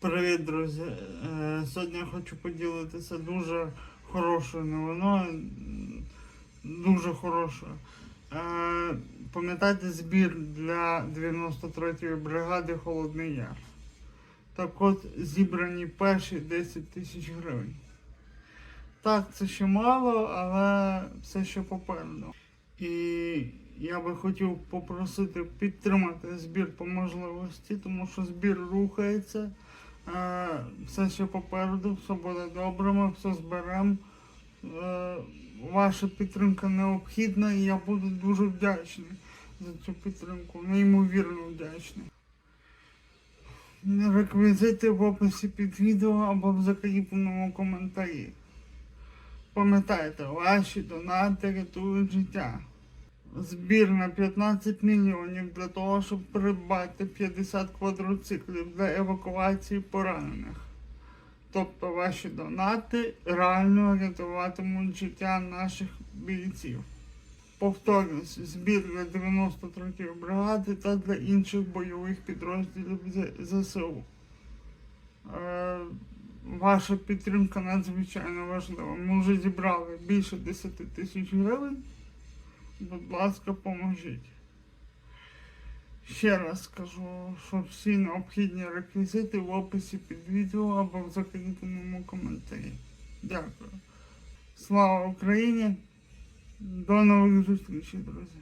Привіт, друзі! Е, Сьогодні я хочу поділитися дуже хорошою новиною. Дуже хорошою. Е, Пам'ятаєте збір для 93-ї бригади Холодний Яр? Так от зібрані перші 10 тисяч гривень. Так, це ще мало, але все ще попереду. І я би хотів попросити підтримати збір по можливості, тому що збір рухається. Е, Все ще попереду, все буде добре, ми все зберемо. Е, Ваша підтримка необхідна і я буду дуже вдячний за цю підтримку, неймовірно вдячний. Реквізити в описі під відео або в закріпленому коментарі. Пам'ятайте, ваші донати рятують життя. Збір на 15 мільйонів для того, щоб придбати 50 квадроциклів для евакуації поранених. Тобто ваші донати реально рятуватимуть життя наших бійців. Повторюсь, збір для 93-ї бригади та для інших бойових підрозділів ЗСУ. Е, Ваша підтримка надзвичайно важлива. Ми вже зібрали більше 10 тисяч гривень. Будь ласка, поможіть. Ще раз скажу, що всі необхідні реквізити в описі під відео або в закріпленому коментарі. Дякую. Слава Україні! До нових зустрічей, друзі!